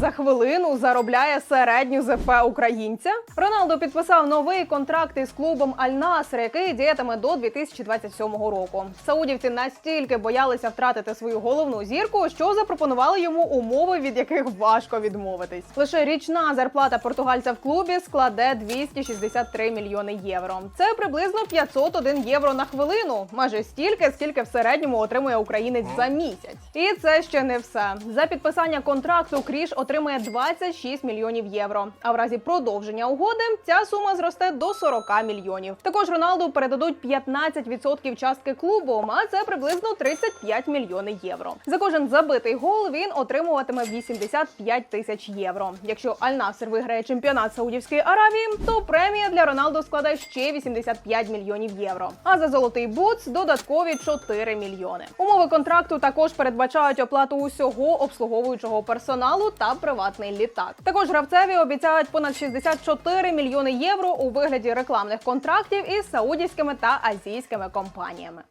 за хвилину заробляє середню ЗФ українця. Роналдо підписав новий контракт із клубом Аль-Наср, який діятиме до 2027 року. Саудівці настільки боялися втратити свою головну зірку, що запропонували йому умови, від яких важко відмовитись. Лише річна зарплата португальця в клубі складе 263 мільйони євро. Це приблизно 501 євро на хвилину, майже стільки, скільки в середньому отримує українець за місяць. І це ще не все. За підписання контракту Кріш отримує 26 мільйонів євро. А в разі продовження угоди ця сума зросте до 40 мільйонів. Також Роналду передадуть 15% частки клубу, а це приблизно 35 мільйонів євро. За кожен забитий гол він отримуватиме 85 тисяч євро. Якщо Аль-Наср виграє чемпіонат Саудівської Аравії, то премія для Роналду складе ще 85 мільйонів євро. А за золотий бутс додаткові 4 мільйони. Умови контракту також передбачають оплату усього обслуговуючого персоналу та приватний літак. Також гравцеві обіцяють понад 64 мільйони євро у вигляді рекламних контрактів із саудівськими та азійськими компаніями.